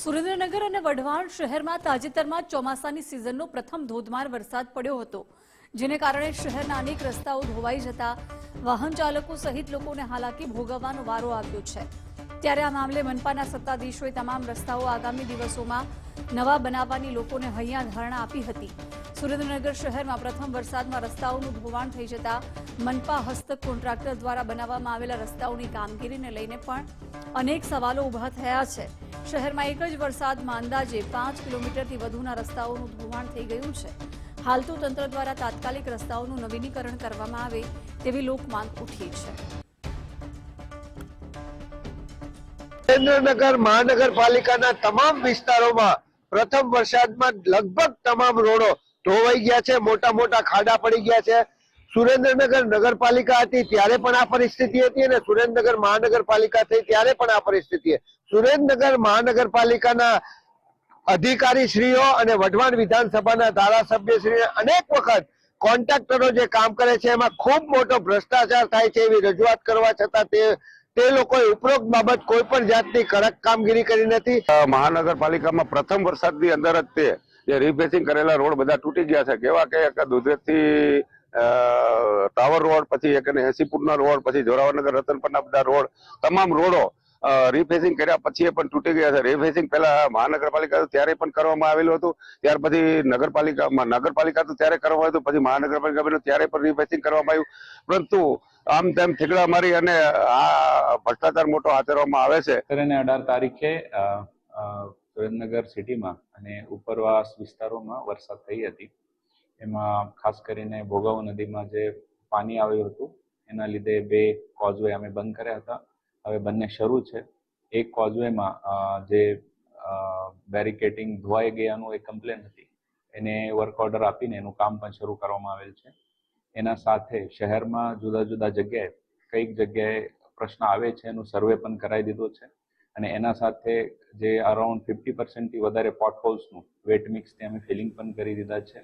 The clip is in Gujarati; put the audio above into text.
સુરેન્દ્રનગર અને વઢવાણ શહેરમાં તાજેતરમાં ચોમાસાની સિઝનનો પ્રથમ ધોધમાર વરસાદ પડ્યો હતો, જેને કારણે શહેરના અનેક રસ્તાઓ ધોવાઈ જતા વાહન ચાલકો સહિત લોકોને હાલાકી ભોગવવાનો વારો આવ્યો છે. ત્યારે આ મામલે મનપાના સત્તાધીશોએ તમામ રસ્તાઓ આગામી દિવસોમાં નવા બનાવવાની લોકોને હૈયા ધારણા આપી હતી. સુરેન્દ્રનગર શહેરમાં પ્રથમ વરસાદમાં રસ્તાઓનું ધોવાણ થઈ જતા મનપા હસ્તક કોન્ટ્રાક્ટર દ્વારા બનાવવામાં આવેલા રસ્તાઓની કામગીરીને લઈને પણ અનેક સવાલો ઊભા થયા છે. શહેરમાં એક જ વરસાદમાં અંદાજે પાંચ કિલોમીટરથી વધુના રસ્તાઓનું ધોવાણ થઈ ગયું છે. હાલ તો તંત્ર દ્વારા તાત્કાલિક રસ્તાઓનું નવીનીકરણ કરવામાં આવે તેવી લોકમાંગ ઉઠી છે. સુરેન્દ્રનગર મહાનગરપાલિકાના તમામ વિસ્તારોમાં પ્રથમ વરસાદમાં લગભગ તમામ રોડો ધોવાઈ ગયા છે મોટા મોટા ખાડા પડી ગયા છે. સુરેન્દ્રનગર નગરપાલિકા હતી, ત્યારે પણ આ પરિસ્થિતિ હતી અને સુરેન્દ્રનગર મહાનગરપાલિકા થઈ, ત્યારે પણ આ પરિસ્થિતિ સુરેન્દ્રનગર મહાનગરપાલિકાના અધિકારી શ્રીઓ અને વઢવાણ વિધાનસભાના ધારાસભ્ય શ્રી અનેક વખત કોન્ટ્રાક્ટરો જે કામ કરે છે, એમાં ખૂબ મોટો ભ્રષ્ટાચાર થાય છે એવી રજૂઆત કરવા છતાં તે તે લોકોએ ઉપરોક્ત બાબત કોઈ પણ જાતની કડક કામગીરી કરી નથી. મહાનગરપાલિકામાં પ્રથમ વરસાદની અંદર જ તે, જે રિફેસિંગ કરેલા રોડ બધા તૂટી ગયા છે. કેવા કે દુધરેજથી ટાવર રોડ, પછી એક એસી ફૂટના રોડ, પછી જોરાવરનગર, રતનપરના બધા રોડ, તમામ રોડો રિફેસિંગ કર્યા પછી પણ તૂટી ગયા છે. રિફેસિંગ પહેલા મહાનગરપાલિકા ત્યારે પણ કરવામાં આવેલું હતું. ત્યાર પછી નગરપાલિકા નગરપાલિકા તો ત્યારે કરવામાં આવ્યું પછી મહાનગરપાલિકા ત્યારે પણ રિફેસિંગ કરવામાં આવ્યું. પરંતુ આમ તેમ ઠીકડા મારી અને આ ભ્રષ્ટાચાર મોટો આચરવામાં આવે છે. અઢાર તારીખે સુરેન્દ્રનગર સિટીમાં અને ઉપરવાસ વિસ્તારોમાં વરસાદ થઈ હતી. એમાં ખાસ કરીને ભોગાવો નદીમાં જે પાણી આવ્યું હતું, એના લીધે બે કોઝવે અમે બંધ કર્યા હતા. હવે બંને શરૂ છે. એક કોઝવેમાં જે બેરિકેટિંગ ધોવાઈ ગયાનું એક કમ્પ્લેન હતી. એને વર્ક ઓર્ડર આપીને એનું કામ પણ શરૂ કરવામાં આવેલ છે. એના સાથે શહેરમાં જુદા જુદા જગ્યાએ કંઈક જગ્યાએ પ્રશ્ન આવે છે, એનું સર્વે પણ કરાવી દીધો છે. અને એના સાથે જે અરાઉન્ડ ફિફ્ટી પર્સન્ટથી વધારે પોટહોલ્સનું વેટ મિક્સથી અમે ફિલિંગ પણ કરી દીધા છે.